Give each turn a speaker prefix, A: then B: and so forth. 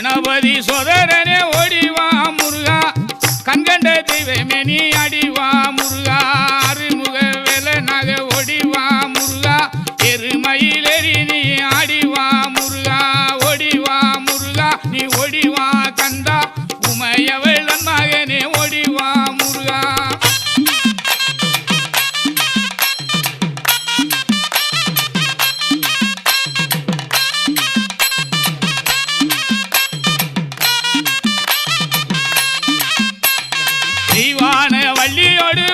A: கணபதி சோதரனே ஓடிவா முருகா. கண்கண்ட தெய்வமே நீ அடிவா முருகா. அருமுக வேலை நக ஓடிவா முருகா. எருமயிலெறி நீ ஆடிவா முருகா. ஓடிவா முருகா. நீ ஓடிவா கந்தா. உமையவ அறிவான வள்ளியோடு